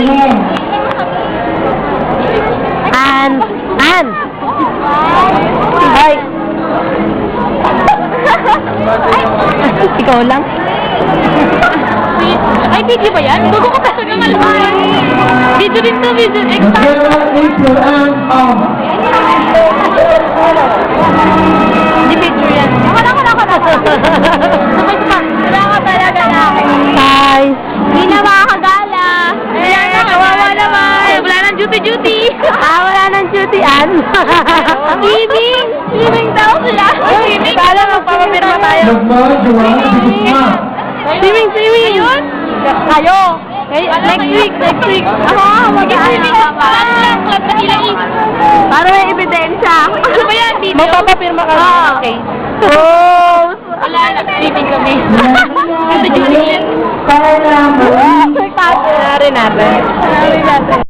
An! An! Ay! Ikaw lang? Ay, video ba yan? Gugo ko pa sa naman. Video din to, video. Um, Hindi picture yan. Wala ako na. Sabay pa. Duty-duty. Ah, wala nang duty, An! Swimming. Swimming daw sila. Swimming. Kala magpapapirma tayo. Swimming, swimming! Ayun. Kayo! Kay- next week, next week. Ako is. Para may ebidensya. Ano ba yan, video? Magpapapirma ka Ah. case. Oh! Wala, nag-swimming kami. Duty-duty. Para Sarcasm na rin natin. Narin natin.